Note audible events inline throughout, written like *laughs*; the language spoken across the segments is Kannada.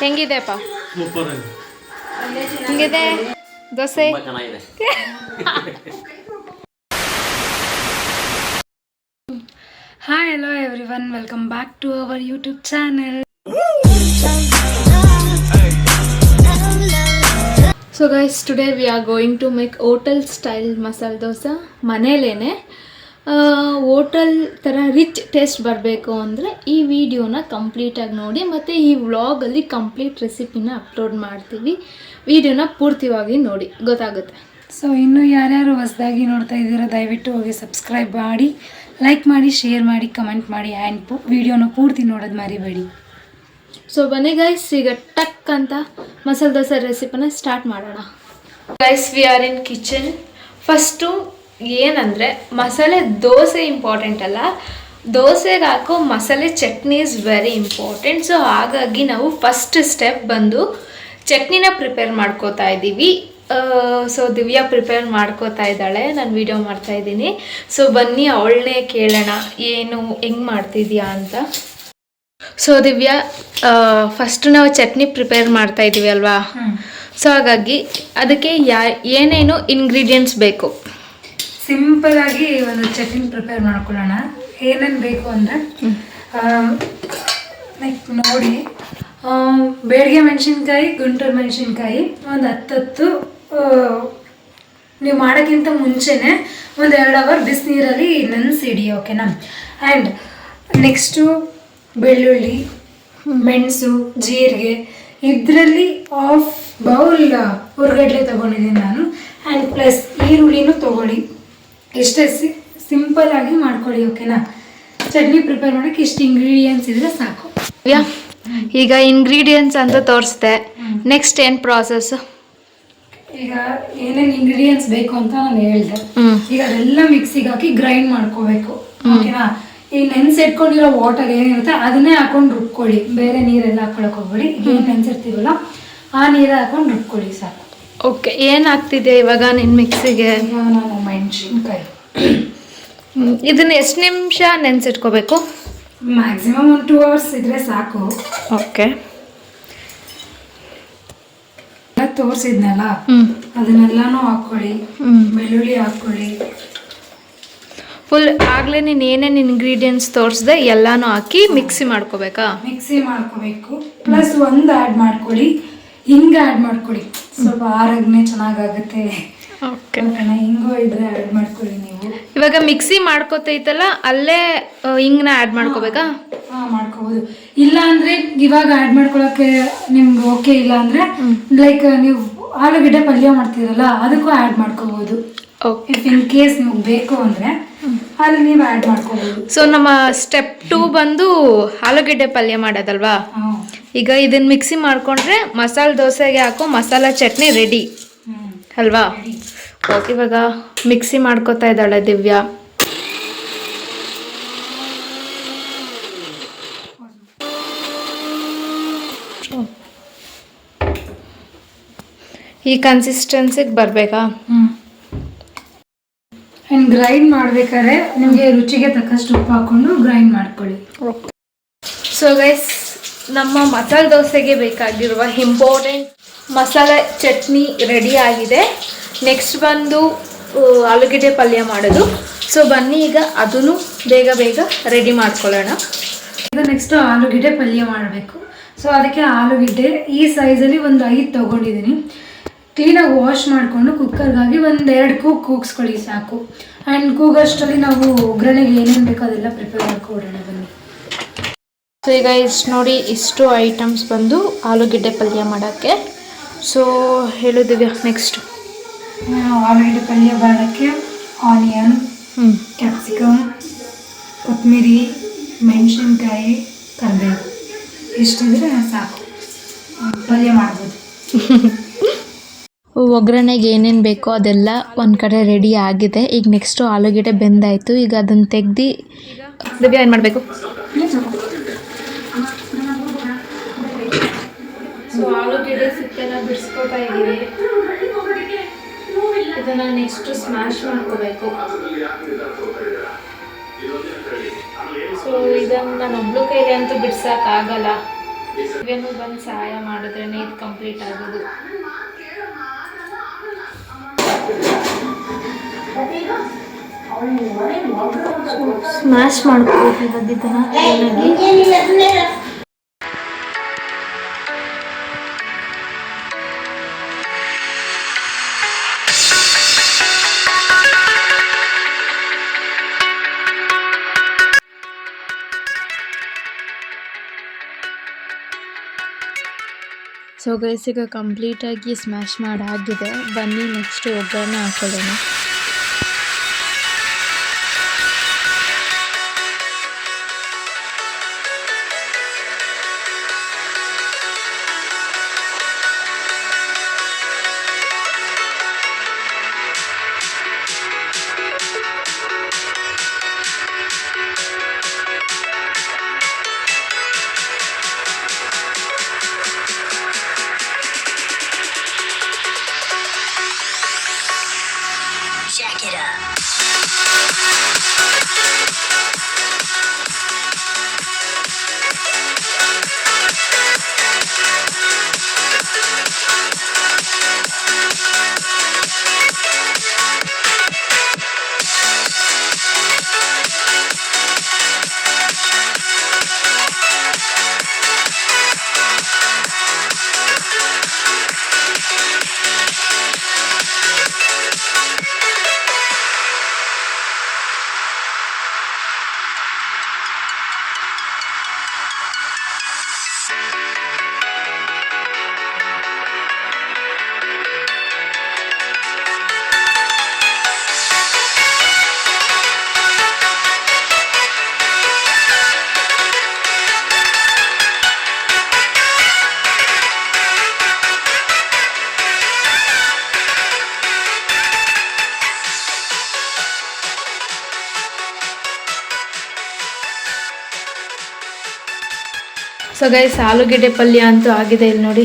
ಹೆಂಗಿದೆಪ್ಪ ಸೂಪರ್ ಹೆಂಗಿದೆ? ದೋಸೆ? ತುಂಬ ಚೆನ್ನಾಗಿದೆ. Hi hello everyone welcome back to our YouTube channel so guys today we are going to make hotel style masala dosa ಮನೇಲೇ ಹೋಟೆಲ್ ಥರ ರಿಚ್ ಟೇಸ್ಟ್ ಬರಬೇಕು ಅಂದರೆ ಈ ವಿಡಿಯೋನ ಕಂಪ್ಲೀಟಾಗಿ ನೋಡಿ ಮತ್ತು ಈ ವ್ಲಾಗಲ್ಲಿ ಕಂಪ್ಲೀಟ್ ರೆಸಿಪಿನ ಅಪ್ಲೋಡ್ ಮಾಡ್ತೀವಿ. ವಿಡಿಯೋನ ಪೂರ್ತಿವಾಗಿ ನೋಡಿ ಗೊತ್ತಾಗುತ್ತೆ. ಸೊ ಇನ್ನೂ ಯಾರ್ಯಾರು ಹೊಸದಾಗಿ ನೋಡ್ತಾ ಇದ್ದೀರೋ ದಯವಿಟ್ಟು ಹೋಗಿ ಸಬ್ಸ್ಕ್ರೈಬ್ ಮಾಡಿ ಲೈಕ್ ಮಾಡಿ ಶೇರ್ ಮಾಡಿ ಕಮೆಂಟ್ ಮಾಡಿ ಆ್ಯಂಡ್ ಪು ವಿಡಿಯೋನ ಪೂರ್ತಿ ನೋಡೋದು ಮರಿಬೇಡಿ. ಸೊ ಬನ್ನಿ ಗೈಸ್ ಈಗ ಟಕ್ ಅಂತ ಮಸಾಲೆ ದೋಸೆ ರೆಸಿಪಿನ ಸ್ಟಾರ್ಟ್ ಮಾಡೋಣ. Guys we are in kitchen first ಏನಂದರೆ ಮಸಾಲೆ ದೋಸೆ ಇಂಪಾರ್ಟೆಂಟ್ ಅಲ್ಲ. ದೋಸೆಗೆ ಹಾಕೋ masala chutney is very important so ಹಾಗಾಗಿ ನಾವು ಫಸ್ಟ್ ಸ್ಟೆಪ್ ಬಂದು ಚಟ್ನಿನ ಪ್ರಿಪೇರ್ ಮಾಡ್ಕೋತಾ ಇದ್ದೀವಿ. ಸೊ ದಿವ್ಯಾ ಪ್ರಿಪೇರ್ ಮಾಡ್ಕೋತಾ ಇದ್ದಾಳೆ. ನಾನು ವಿಡಿಯೋ ಮಾಡ್ತಾ ಇದ್ದೀನಿ. ಸೊ ಬನ್ನಿ ಅವಳನ್ನೇ ಕೇಳೋಣ. ಏನು ಹೆಂಗೆ ಮಾಡ್ತಿದ್ಯಾ ಅಂತ. ಸೊ ದಿವ್ಯಾ ಫಸ್ಟ್ ನಾವು ಚಟ್ನಿ ಪ್ರಿಪೇರ್ ಮಾಡ್ತಾ ಇದ್ದೀವಿ ಅಲ್ವಾ? ಸೊ ಹಾಗಾಗಿ ಅದಕ್ಕೆ ಯಾ ಏನೇನು ಇಂಗ್ರೀಡಿಯೆಂಟ್ಸ್ ಬೇಕು? ಸಿಂಪಲ್ ಆಗಿ ಒಂದು ಚಟ್ನಿ ಪ್ರಿಪೇರ್ ಮಾಡ್ಕೊಳ್ಳೋಣ. ಏನೇನು ಬೇಕು ಅಂದರೆ ಲೈಕ್ ನೋಡಿ ಬೇಡಿಗೆ ಮೆಣಸಿನ್ಕಾಯಿ, ಗುಂಟೂರು ಮೆಣಸಿನ್ಕಾಯಿ, ಒಂದು ಹತ್ತತ್ತು ನೀವು ಮಾಡೋಕ್ಕಿಂತ ಮುಂಚೆನೆ ಒಂದು ಎರಡು ಅವರ್ ಬಿಸಿನೀರಲ್ಲಿ ನೆನೆಸಿಡಿ ಓಕೆನಾ ಆ್ಯಂಡ್ ನೆಕ್ಸ್ಟು ಬೆಳ್ಳುಳ್ಳಿ, ಮೆಣಸು, ಜೀರಿಗೆ, ಇದರಲ್ಲಿ ಆಫ್ ಬೌಲ್ ಹುರ್ಗಡ್ಲೆ ತೊಗೊಂಡಿದ್ದೀನಿ ಆ್ಯಂಡ್ ಪ್ಲಸ್ ಈರುಳ್ಳಿನೂ ತೊಗೊಳ್ಳಿ ಸಿ ಸಿಂಪಲ್ ಆಗಿ ಮಾಡ್ಕೊಳ್ಳಿ ಓಕೆನಾ ಚಟ್ನಿ ಪ್ರಿಪೇರ್ ಮಾಡೋಕೆ ಇಷ್ಟು ಇಂಗ್ರೀಡಿಯೆಂಟ್ಸ್ ಇದ್ರೆ ಸಾಕು. ಯಾ ಈಗ ಇಂಗ್ರೀಡಿಯೆಂಟ್ಸ್ ಅಂತ ತೋರಿಸ್ದೆ. ನೆಕ್ಸ್ಟ್ ಏನು ಪ್ರಾಸೆಸ್ ಈಗ ಏನೇನು ಇಂಗ್ರೀಡಿಯೆಂಟ್ಸ್ ಬೇಕು ಅಂತ ನಾನು ಹೇಳ್ದೆ. ಈಗ ಅದೆಲ್ಲ ಮಿಕ್ಸಿಗೆ ಹಾಕಿ ಗ್ರೈಂಡ್ ಮಾಡ್ಕೋಬೇಕು ಓಕೆನಾ ಈಗ ನೆನ್ಸಿಟ್ಕೊಂಡಿರೋ ವಾಟರ್ ಏನಿರುತ್ತೆ ಅದನ್ನೇ ಹಾಕೊಂಡು ರುಬ್ಕೊಳ್ಳಿ. ಬೇರೆ ನೀರೆಲ್ಲ ಹಾಕೊಳಕ್ ಹೋಗ್ಬೇಡಿ. ಏನು ನೆನ್ಸಿರ್ತೀವಲ್ಲ ಆ ನೀರ ಹಾಕೊಂಡು ರುಬ್ಕೊಳ್ಳಿ ಸಾಕು. ಓಕೆ ಏನಾಗ್ತಿದೆ ಇವಾಗ ನಿನ್ನ ಮಿಕ್ಸಿಗೆ ನಾನು ಮೆಣಸಿನ್ಕಾಯಿ. ಇದನ್ನ ಎಷ್ಟು ನಿಮಿಷ ನೆನೆಸಿಟ್ಕೋಬೇಕು? ಮ್ಯಾಕ್ಸಿಮಮ್ ಒಂದು ಟೂ ಅವರ್ಸ್ ಇದ್ರೆ ಸಾಕು. ಓಕೆ ತೋರಿಸಿದ್ನಲ್ಲ? ಹ್ಞೂ ಅದನ್ನೆಲ್ಲಾನು ಹಾಕ್ಕೊಳ್ಳಿ ಬೆಳ್ಳುಳ್ಳಿ ಹಾಕ್ಕೊಳ್ಳಿ ಫುಲ್ ಆಗಲೇ ನೀನು ಏನೇನು ಇಂಗ್ರೀಡಿಯೆಂಟ್ಸ್ ತೋರಿಸ್ದೆ ಎಲ್ಲಾನು ಹಾಕಿ ಮಿಕ್ಸಿ ಮಾಡ್ಕೋಬೇಕಾ? ಮಿಕ್ಸಿ ಮಾಡ್ಕೋಬೇಕು. ಪ್ಲಸ್ ಒಂದು ಆ್ಯಡ್ ಮಾಡ್ಕೊಳ್ಳಿ ಹಿಂಗೆ ಆ್ಯಡ್ ಮಾಡ್ಕೊಳ್ಳಿ ಸ್ವಲ್ಪ ಆರೋಗ್ಯ ಚೆನ್ನಾಗಾಗುತ್ತೆ. ಹಿಂಗು ಇದ್ರೆ ಆ್ಯಡ್ ಮಾಡ್ಕೊಳ್ಳಿ ನೀವು. ಇವಾಗ ಮಿಕ್ಸಿ ಮಾಡ್ಕೋತೈತಲ್ಲ ಅಲ್ಲೇ ಹಿಂಗನ್ನ ಹಿಂಗ್ನ ಆ್ಯಡ್ ಮಾಡ್ಕೋಬೇಕಾ? ಹಾಂ ಮಾಡ್ಕೋಬೋದು. ಇಲ್ಲ ಅಂದ್ರೆ ಇವಾಗ ಆ್ಯಡ್ ಮಾಡ್ಕೊಳಕ್ಕೆ ನಿಮ್ಗೆ ಓಕೆ ಇಲ್ಲ ಅಂದ್ರೆ ಲೈಕ್ ನೀವು ಆಲೂಗಡ್ಡೆ ಪಲ್ಯ ಮಾಡ್ತೀರಲ್ಲ ಅದಕ್ಕೂ ಆ್ಯಡ್ ಮಾಡ್ಕೋಬೋದು. ಓಕೆ ಇಫ್ ಇನ್ ಕೇಸ್ ನಿಮ್ಗೆ ಬೇಕು ಅಂದ್ರೆ ಅಲ್ಲಿ ನೀವು ಆ್ಯಡ್ ಮಾಡ್ಕೋಬೋದು. ಸೊ ನಮ್ಮ ಸ್ಟೆಪ್ ಟೂ ಬಂದು ಆಲೂಗಡ್ಡೆ ಪಲ್ಯ ಮಾಡೋದಲ್ವಾ? ಈಗ ಇದನ್ನ ಮಿಕ್ಸಿ ಮಾಡ್ಕೊಂಡ್ರೆ ಮಸಾಲೆ ದೋಸೆಗೆ ಹಾಕೋ ಮಸಾಲ ಚಟ್ನಿ ರೆಡಿ ಅಲ್ವಾ? ಇವಾಗ ಮಿಕ್ಸಿ ಮಾಡ್ಕೋತಾ ಇದ್ದಾಳೆ ದಿವ್ಯಾ. ಈ ಕನ್ಸಿಸ್ಟೆನ್ಸಿಗೆ ಬರಬೇಕಾ? ಹ್ಮ್. ಆ್ಯಂಡ್ ಗ್ರೈಂಡ್ ಮಾಡ್ಬೇಕಾದ್ರೆ ನಿಮಗೆ ರುಚಿಗೆ ತಕ್ಕಷ್ಟು ಉಪ್ಪು ಹಾಕೊಂಡು ಗ್ರೈಂಡ್ ಮಾಡ್ಕೊಳ್ಳಿ. ಸೊ ಗೈಸ್ ನಮ್ಮ ಮಸಾಲೆ ದೋಸೆಗೆ ಬೇಕಾಗಿರುವ ಇಂಪಾರ್ಟೆಂಟ್ ಮಸಾಲೆ ಚಟ್ನಿ ರೆಡಿ ಆಗಿದೆ. ನೆಕ್ಸ್ಟ್ ಬಂದು ಆಲೂಗಡ್ಡೆ ಪಲ್ಯ ಮಾಡೋದು. ಸೊ ಬನ್ನಿ ಈಗ ಅದನ್ನು ಬೇಗ ಬೇಗ ರೆಡಿ ಮಾಡ್ಕೊಳ್ಳೋಣ. ಈಗ ನೆಕ್ಸ್ಟು ಆಲೂಗೆಡ್ಡೆ ಪಲ್ಯ ಮಾಡಬೇಕು. ಸೊ ಅದಕ್ಕೆ ಆಲೂಗೆಡ್ಡೆ ಈ ಸೈಜಲ್ಲಿ ಒಂದು ಐದು ತೊಗೊಂಡಿದ್ದೀನಿ. ಕ್ಲೀನಾಗಿ ವಾಶ್ ಮಾಡಿಕೊಂಡು ಕುಕ್ಕರ್ಗಾಗಿ ಒಂದು ಎರಡು ಕೂಗ್ ಕೂಗಿಸ್ಕೊಳ್ಳಿ ಸಾಕು. ಆ್ಯಂಡ್ ಕೂಗಷ್ಟರಲ್ಲಿ ನಾವು ಒಗ್ಗರಣೆಗೆ ಏನೇನು ಬೇಕೋ ಅದೆಲ್ಲ ಪ್ರಿಪೇರ್ ಮಾಡ್ಕೊಡೋಣ ಬನ್ನಿ. ಸೊ ಈಗ ಇಷ್ಟು ನೋಡಿ ಇಷ್ಟು ಐಟಮ್ಸ್ ಬಂದು ಆಲೂಗೆಡ್ಡೆ ಪಲ್ಯ ಮಾಡೋಕ್ಕೆ. ಸೊ ಹೇಳಿದ್ದೀವಿ ನೆಕ್ಸ್ಟ್ ಆಲೂಗಡ್ಡೆ ಪಲ್ಯ ಮಾಡೋಕ್ಕೆ ಆನಿಯನ್ ಕ್ಯಾಪ್ಸಿಕಮ್ ಕೊತ್ತಂಬರಿ ಮೆಣಸಿನ್ಕಾಯಿ ಕರಿಬೇವು. ಇಷ್ಟಿದ್ರೆ ಸಾಕು. ಪಲ್ಯ ಮಾಡ್ಬೋದು. *laughs* ಒಗ್ಗರಣೆಗೆ ಏನೇನು ಬೇಕೋ ಅದೆಲ್ಲ ಒಂದು ಕಡೆ ರೆಡಿ ಆಗಿದೆ. ಈಗ ನೆಕ್ಸ್ಟು ಆಲೂಗಡ್ಡೆ ಬೆಂದಾಯಿತು. ಈಗ ಅದನ್ನು ತೆಗ್ದು ಏನು ಮಾಡಬೇಕು? ಸೊ ಆಲೂಗೆಡ್ಡೆ ಸಿಪ್ಪೆನ ಬಿಡಿಸ್ಕೊತಾ ಇದ್ದೀವಿ. ಇದನ್ನು ನೆಕ್ಸ್ಟ್ ಸ್ಮ್ಯಾಶ್ ಮಾಡ್ಕೋಬೇಕು. ಸೊ ಇದನ್ನು ನಾನು ಒಬ್ಳು ಕೈಲಿ ಅಂತೂ ಬಿಡ್ಸೋಕ್ಕಾಗಲ್ಲ ಇವೇನು ಬಂದು ಸಹಾಯ ಮಾಡಿದ್ರೆ ಇದು ಕಂಪ್ಲೀಟ್ ಆಗೋದು. ಸ್ಮ್ಯಾಶ್ ಮಾಡ್ಕೋಬೇಕು ಇದನ್ನ. ಸೊ ಗೈಸ್ ಈಗ ಕಂಪ್ಲೀಟಾಗಿ ಸ್ಮ್ಯಾಶ್ ಮಾಡಾಗಿದೆ ಬನ್ನಿ ನೆಕ್ಸ್ಟ್ ಒಗ್ಗರಣೆ ಹಾಕೊಳ್ಳೋಣ. Jack it up. So guys ಆಲೂಗೆಡ್ಡೆ ಪಲ್ಯ ಅಂತೂ ಆಗಿದೆ ಇಲ್ಲಿ ನೋಡಿ.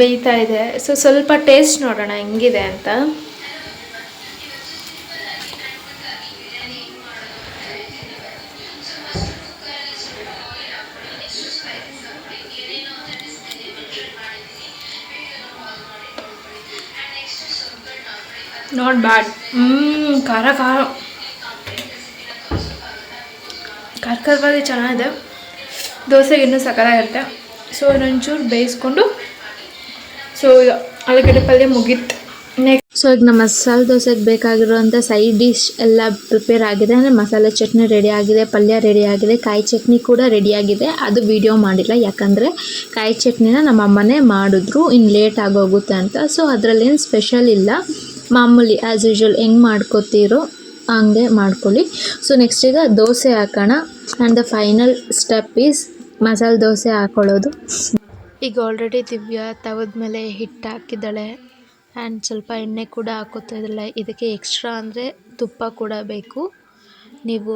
ಬೇಯ್ತಾ ಇದೆ. ಸೊ ಸ್ವಲ್ಪ ಟೇಸ್ಟ್ ನೋಡೋಣ, ಹೆಂಗಿದೆ ಅಂತ. ನಾಟ್ ಬ್ಯಾಡ್ ಹ್ಞೂ ಖಾರ ಖಾರ. ಖಾರ ಚೆನ್ನಾಗಿದೆ. ದೋಸೆಗೆ ಇನ್ನೂ ಸಕ್ಕತ್ತಾಗಿರುತ್ತೆ ಸೊ ಇನ್ನೊಂಚೂರು ಬೇಯಿಸ್ಕೊಂಡು ಸೊ ಆಲೂಗಡ್ಡೆ ಪಲ್ಯ ಮುಗೀತು. ನೆಕ್ಸ್ಟ್ ಸೊ ಈಗ ನಮ್ಮ ಮಸಾಲೆ ದೋಸೆಗೆ ಬೇಕಾಗಿರುವಂಥ ಸೈಡ್ ಡಿಶ್ ಎಲ್ಲ ಪ್ರಿಪೇರ್ ಆಗಿದೆ. ಅಂದರೆ ಮಸಾಲೆ ಚಟ್ನಿ ರೆಡಿ ಆಗಿದೆ, ಪಲ್ಯ ರೆಡಿ ಆಗಿದೆ, ಕಾಯಿ ಚಟ್ನಿ ಕೂಡ ರೆಡಿ ಆಗಿದೆ. ಅದು ವಿಡಿಯೋ ಮಾಡಿಲ್ಲ, ಯಾಕಂದರೆ ಕಾಯಿ ಚಟ್ನಿನ ನಮ್ಮ ಅಮ್ಮನೇ ಮಾಡಿದ್ರು. ಇನ್ನು ಲೇಟ್ ಆಗೋಗುತ್ತೆ ಅಂತ. ಸೊ ಅದರಲ್ಲೇನು ಸ್ಪೆಷಲ್ ಇಲ್ಲ. ಮಾಮೂಲಿ ಆ್ಯಸ್ ಯೂಶ್ವಲ್ ಹೆಂಗೆ ಮಾಡ್ಕೋತೀರೋ ಹಂಗೆ ಮಾಡ್ಕೊಳ್ಳಿ. ಸೊ ನೆಕ್ಸ್ಟ್ ಈಗ ದೋಸೆ ಹಾಕೋಣ. And the final step is masala dosa ಹಾಕೊಳ್ಳೋದು. ಈಗ ಆಲ್ರೆಡಿ ದಿವ್ಯ ತವದ ಮೇಲೆ ಹಿಟ್ಟು ಹಾಕಿದ್ದಾಳೆ. ಆ್ಯಂಡ್ ಸ್ವಲ್ಪ ಎಣ್ಣೆ ಕೂಡ ಹಾಕೋತಾ ಇದಕ್ಕೆ ಎಕ್ಸ್ಟ್ರಾ ಅಂದರೆ ತುಪ್ಪ ಕೂಡ ಬೇಕು. ನೀವು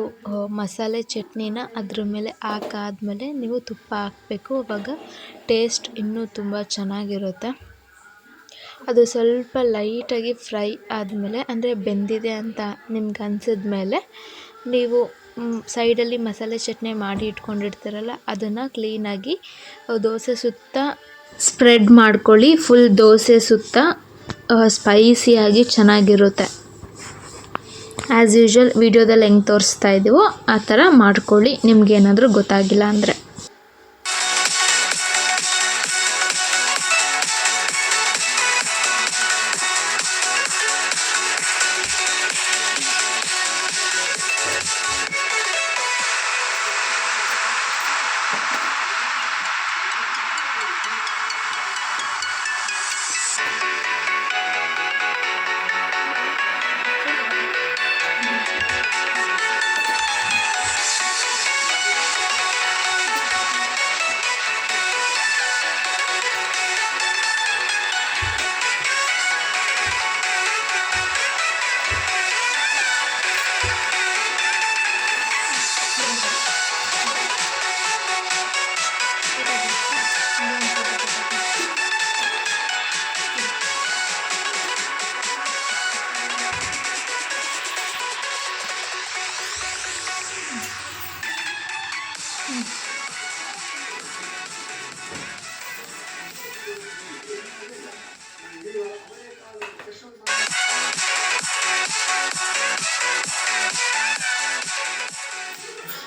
ಮಸಾಲೆ ಚಟ್ನಿನ ಅದ್ರ ಮೇಲೆ ಹಾಕಾದ್ಮೇಲೆ ನೀವು ತುಪ್ಪ ಹಾಕಬೇಕು. ಅವಾಗ ಟೇಸ್ಟ್ ಇನ್ನೂ ತುಂಬ ಚೆನ್ನಾಗಿರುತ್ತೆ. ಅದು ಸ್ವಲ್ಪ ಲೈಟಾಗಿ ಫ್ರೈ ಆದಮೇಲೆ, ಅಂದರೆ ಬೆಂದಿದೆ ಅಂತ ನಿಮ್ಗೆ ಅನ್ಸಿದ್ಮೇಲೆ, ನೀವು ಸೈಡಲ್ಲಿ ಮಸಾಲೆ ಚಟ್ನಿ ಮಾಡಿ ಇಟ್ಕೊಂಡಿರ್ತಾರಲ್ಲ, ಅದನ್ನು ಕ್ಲೀನಾಗಿ ದೋಸೆ ಸುತ್ತ ಸ್ಪ್ರೆಡ್ ಮಾಡ್ಕೊಳ್ಳಿ. ಫುಲ್ ದೋಸೆ ಸುತ್ತ ಸ್ಪೈಸಿಯಾಗಿ ಚೆನ್ನಾಗಿರುತ್ತೆ. ಆ್ಯಸ್ ಯೂಶ್ವಲ್ ವಿಡಿಯೋದಲ್ಲಿ ಹೆಂಗೆ ತೋರಿಸ್ತಾ ಇದ್ದೀವೋ ಆ ಥರ ಮಾಡ್ಕೊಳ್ಳಿ. ನಿಮಗೇನಾದರೂ ಗೊತ್ತಾಗಿಲ್ಲ ಅಂದರೆ.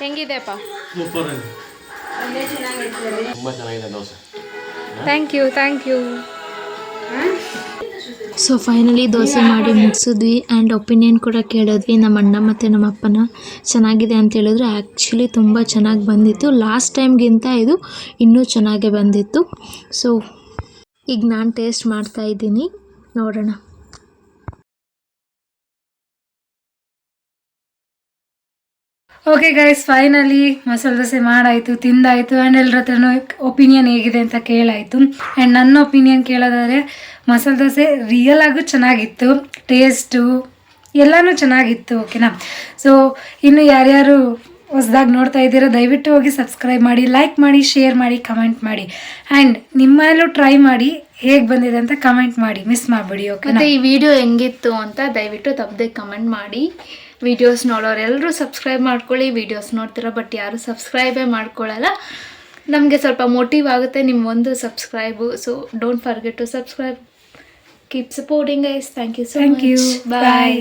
ಹೆಂಗಿದೆಪ್ಪ ಸೂಪರ್ ತುಂಬ ಚೆನ್ನಾಗಿದೆ dosa. Thank you thank you so finally dosa ಮಾಡಿ ಮುಗಿಸಿದ್ವಿ ಆ್ಯಂಡ್ ಒಪಿನಿಯನ್ ಕೂಡ ಕೇಳಿದ್ವಿ. ನಮ್ಮ ಅಣ್ಣ ಮತ್ತು ನಮ್ಮ ಅಪ್ಪನ ಚೆನ್ನಾಗಿದೆ ಅಂತ ಹೇಳಿದ್ರು. ಆ್ಯಕ್ಚುಲಿ ತುಂಬ ಚೆನ್ನಾಗಿ ಬಂದಿತ್ತು. ಲಾಸ್ಟ್ ಟೈಮ್ಗಿಂತ ಇದು ಇನ್ನೂ ಚೆನ್ನಾಗೇ ಬಂದಿತ್ತು. ಸೊ ಈಗ ನಾನು ಟೇಸ್ಟ್ ಮಾಡ್ತಾ ಇದ್ದೀನಿ. ನೋಡೋಣ. Okay guys finally masala dosa ಮಾಡಾಯಿತು, ತಿಂದಾಯಿತು and ಎಲ್ಲರ ಹತ್ರನೂ ಒಪಿನಿಯನ್ ಹೇಗಿದೆ ಅಂತ ಕೇಳಾಯಿತು. ಆ್ಯಂಡ್ ನನ್ನ ಒಪಿನಿಯನ್ ಕೇಳೋದಾದರೆ, ಮಸಾಲೆ ದೋಸೆ ರಿಯಲ್ ಆಗು ಚೆನ್ನಾಗಿತ್ತು ಟೇಸ್ಟು ಎಲ್ಲನೂ ಚೆನ್ನಾಗಿತ್ತು ಓಕೆನಾ ಸೊ ಇನ್ನು ಯಾರ್ಯಾರು ಹೊಸ್ದಾಗಿ ನೋಡ್ತಾ ಇದ್ದೀರಾ, ದಯವಿಟ್ಟು ಹೋಗಿ ಸಬ್ಸ್ಕ್ರೈಬ್ ಮಾಡಿ ಲೈಕ್ ಮಾಡಿ ಶೇರ್ ಮಾಡಿ ಕಮೆಂಟ್ ಮಾಡಿ. ಆ್ಯಂಡ್ ನಿಮ್ಮಲ್ಲೂ ಟ್ರೈ ಮಾಡಿ, ಹೇಗೆ ಬಂದಿದೆ ಅಂತ ಕಮೆಂಟ್ ಮಾಡಿ ಮಿಸ್ ಮಾಡಬೇಡಿ ಓಕೆ ಈ ವಿಡಿಯೋ ಹೆಂಗಿತ್ತು ಅಂತ ದಯವಿಟ್ಟು ತಪ್ಪದೆ ಕಮೆಂಟ್ ಮಾಡಿ. ವಿಡಿಯೋಸ್ ನೋಡೋರು ಎಲ್ಲರೂ ಸಬ್ಸ್ಕ್ರೈಬ್ ಮಾಡ್ಕೊಳ್ಳಿ. ವಿಡಿಯೋಸ್ ನೋಡ್ತೀರ ಬಟ್ ಯಾರು ಸಬ್ಸ್ಕ್ರೈಬೇ ಮಾಡ್ಕೊಳ್ಳಲ್ಲ. ನಮಗೆ ಸ್ವಲ್ಪ ಮೋಟಿವ್ ಆಗುತ್ತೆ ನಿಮ್ಮ ಒಂದು subscribe so don't forget to subscribe keep supporting guys thank you so thank you bye bye